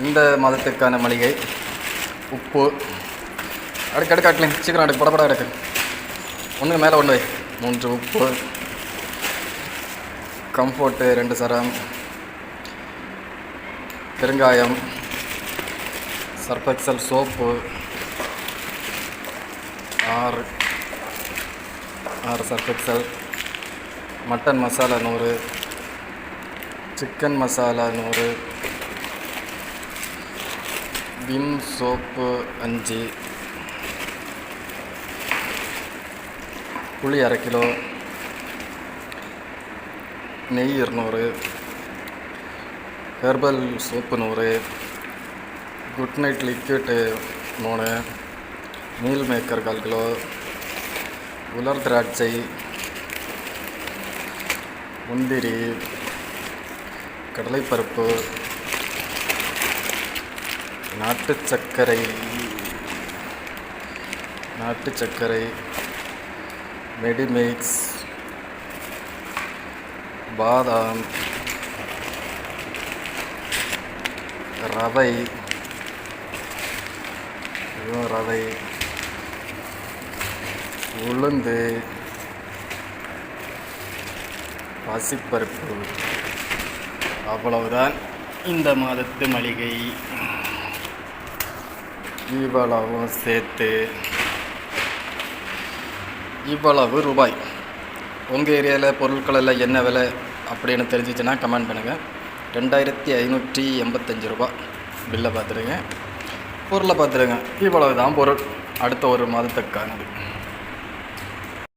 இந்த மதத்துக்கான மளிகை உப்பு. அடுக்கு அடுக்கு சீக்கிரம் அடுக்கு படப்பட அடுக்கு. ஒன்றுக்கு மேலே ஒன்று வை. மூன்று உப்பு. கம்ஃபோர்ட்டு ரெண்டு சரம். பெருங்காயம். Surf Excel soap. ஆறு. ஆறு சர்பெக்சல் மட்டன் மசாலா நூறு. சிக்கன் மசாலா நூறு. விம் சோப்பு அஞ்சு. புளி அரை கிலோ. நெய் இருநூறு. ஹெர்பல் சோப்பு நூறு. குட் நைட் லிக்விட்டு மூணு. மீல் மேக்கர் கால் கிலோ. உலர் திராட்சை. முந்திரி. கடலைப்பருப்பு. நாட்டு சர்க்கரை. நாட்டு சர்க்கரை. மெடிமிக்ஸ் பாதாம். ரவை. இதுவும் ரவை. உளுந்து. பாசிப்பருப்பு. அவ்வளவுதான். இந்த மாதத்து மளிகை. இவ்வளவும் சேர்த்து இவ்வளவு ரூபாய். உங்கள் ஏரியாவில் பொருட்கள் எல்லாம் என்ன விலை அப்படின்னு தெரிஞ்சிச்சுன்னா கமெண்ட் பண்ணுங்கள் ரெண்டாயிரத்தி ஐநூற்றி எண்பத்தஞ்சு ரூபா. பில்லை பார்த்துருங்க பொருளை பார்த்துருங்க இவ்வளவு தான் பொருள். அடுத்த ஒரு மாதத்துக்கானது.